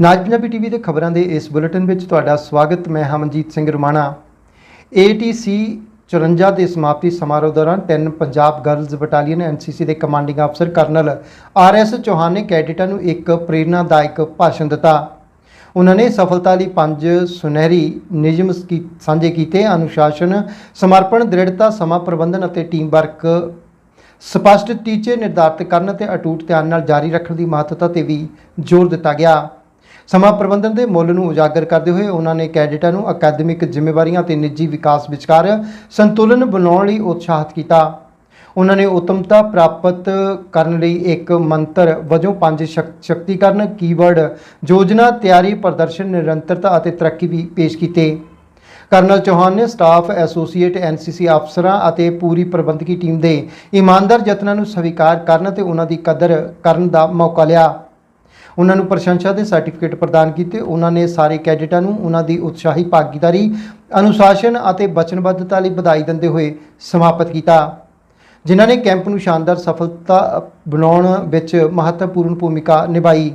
ਨਾਜ Punjabi TV ਦੇ ਖਬਰਾਂ ਦੇ ਇਸ ਬੁਲੇਟਿਨ ਵਿੱਚ ਤੁਹਾਡਾ ਸਵਾਗਤ, ਮੈਂ ਹਮਨਜੀਤ ਸਿੰਘ ਰਮਾਣਾ। ATC 54 ਦੇ ਸਮਾਪਤੀ ਸਮਾਰੋਹ ਦੌਰਾਨ ਤਿੰਨ ਪੰਜਾਬ ਗਰਲਜ਼ ਬਟਾਲੀਅਨ ਐਨਸੀਸੀ ਦੇ ਕਮਾਂਡਿੰਗ ਅਫਸਰ ਕਰਨਲ ਆਰਐਸ ਚੌਹਾਨ ਨੇ ਕੈਡਿਟਾਂ ਨੂੰ ਇੱਕ ਪ੍ਰੇਰਨਾਦਾਇਕ ਭਾਸ਼ਣ ਦਿੱਤਾ। ਉਹਨਾਂ ਨੇ ਸਫਲਤਾ ਲਈ ਪੰਜ ਸੁਨਹਿਰੀ ਨਿਯਮ ਕੀ- ਸਾਂਝੇ ਕੀਤੇ। ਅਨੁਸ਼ਾਸਨ, ਸਮਰਪਣ, ਦ੍ਰਿੜਤਾ, ਸਮਾਂ ਪ੍ਰਬੰਧਨ ਅਤੇ ਟੀਮ ਵਰਕ ਸਪਸ਼ਟ ਟੀਚੇ ਨਿਰਧਾਰਤ ਕਰਨ ਅਤੇ ਅਟੂਟ ਧਿਆਨ ਨਾਲ ਜਾਰੀ ਰੱਖਣ ਦੀ ਮਹੱਤਤਾ ਤੇ ਵੀ ਜ਼ੋਰ ਦਿੱਤਾ ਗਿਆ। ਸਮਾਂ ਪ੍ਰਬੰਧਨ ਦੇ ਮੁੱਲ ਨੂੰ ਉਜਾਗਰ ਕਰਦੇ ਹੋਏ ਉਹਨਾਂ ਨੇ ਕੈਡਿਟਾਂ ਨੂੰ ਅਕੈਡਮਿਕ ਜ਼ਿੰਮੇਵਾਰੀਆਂ ਤੇ ਨਿੱਜੀ ਵਿਕਾਸ ਵਿਚਕਾਰ ਸੰਤੁਲਨ ਬਣਾਉਣ ਲਈ ਉਤਸ਼ਾਹਿਤ ਕੀਤਾ। ਉਹਨਾਂ ਨੇ ਉਤਮਤਾ ਪ੍ਰਾਪਤ ਕਰਨ ਲਈ ਇੱਕ ਮੰਤਰ ਵਜੋਂ ਪੰਜ ਸ਼ਕ- ਸ਼ਕਤੀਕਰਨ ਕੀਵਰਡ, ਯੋਜਨਾ, ਤਿਆਰੀ, ਪ੍ਰਦਰਸ਼ਨ, ਨਿਰੰਤਰਤਾ ਅਤੇ ਤਰੱਕੀ ਵੀ ਪੇਸ਼ ਕੀਤੇ। ਕਰਨਲ ਚੌਹਾਨ ਨੇ ਸਟਾਫ ਐਸੋਸੀਏਟ ਐਨਸੀਸੀ ਅਫਸਰਾਂ ਅਤੇ ਪੂਰੀ ਪ੍ਰਬੰਧਕੀ ਟੀਮ ਦੇ ਇਮਾਨਦਾਰ ਯਤਨਾਂ ਨੂੰ ਸਵੀਕਾਰ ਕਰਨ ਅਤੇ ਉਹਨਾਂ ਦੀ ਕਦਰ ਕਰਨ ਦਾ ਮੌਕਾ ਲਿਆ। ਉਹਨਾਂ ਨੂੰ ਪ੍ਰਸ਼ੰਸਾ ਦੇ ਸਰਟੀਫਿਕੇਟ ਪ੍ਰਦਾਨ ਕੀਤੇ। ਉਹਨਾਂ ਨੇ ਸਾਰੇ ਕੈਡਿਟਾਂ ਨੂੰ ਉਹਨਾਂ ਦੀ ਉਤਸ਼ਾਹੀ, ਭਾਗੀਦਾਰੀ, ਅਨੁਸ਼ਾਸਨ ਅਤੇ ਵਚਨਬੱਧਤਾ ਲਈ ਵਧਾਈ ਦਿੰਦੇ ਹੋਏ ਸਮਾਪਤ ਕੀਤਾ। ਜਿਨ੍ਹਾਂ ਨੇ ਕੈਂਪ ਨੂੰ ਸ਼ਾਨਦਾਰ ਸਫਲਤਾ ਬਣਾਉਣ ਵਿੱਚ ਮਹੱਤਵਪੂਰਨ ਭੂਮਿਕਾ ਨਿਭਾਈ।